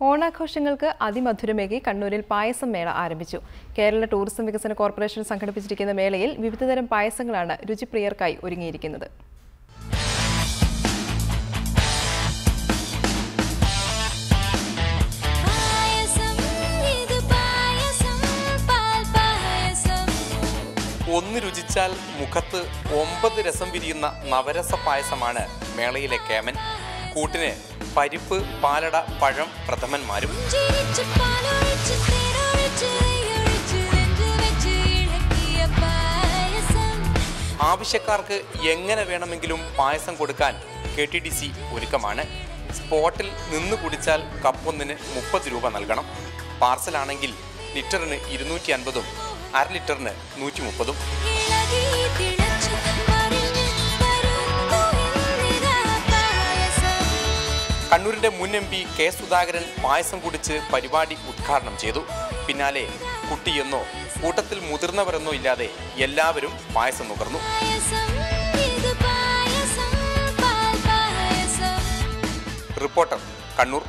ഓണാഘോഷങ്ങൾക്ക് അതിമധുരമേകി കണ്ണൂരിൽ പായസം മേള ആരംഭിച്ചു. കേരള ടൂറിസം വികസന കോർപ്പറേഷൻ സംഘടിപ്പിച്ചിരിക്കുന്ന മേളയിൽ വിവിധതരം പായസങ്ങളാണ് രുചിപ്രിയർക്കായി ഒരുങ്ങിയിരിക്കുന്നത്. ഒന്ന് രുചിച്ചാൽ മുഖത്ത് ഒമ്പത് രസം വിരിയുന്ന നവരസ പായസമാണ് മേളയിലെ കേമൻ. കൂട്ടിന് പരിപ്പ് പാലട പഴം പ്രഥമന്മാരും. ആവശ്യക്കാർക്ക് എങ്ങനെ വേണമെങ്കിലും പായസം കൊടുക്കാൻ കെ ടി ഡി സി ഒരുക്കമാണ്. സ്പോട്ടിൽ നിന്ന് കുടിച്ചാൽ കപ്പൊന്നിന് മുപ്പത് രൂപ നൽകണം. പാർസലാണെങ്കിൽ ലിറ്ററിന് ഇരുന്നൂറ്റി അൻപതും അര ലിറ്ററിന് നൂറ്റി മുപ്പതും. കണ്ണൂരിന്റെ മുൻ M P K Sudhakaran payasam കുടിച്ച് പരിപാടി ഉദ്ഘാടനം ചെയ്തു. പിന്നാലെ കുട്ടിയെന്നോ കൂട്ടത്തിൽ മുതിർന്നവരെന്നോ ഇല്ലാതെ എല്ലാവരും പായസം നുകർന്നു. റിപ്പോർട്ടർ കണ്ണൂർ.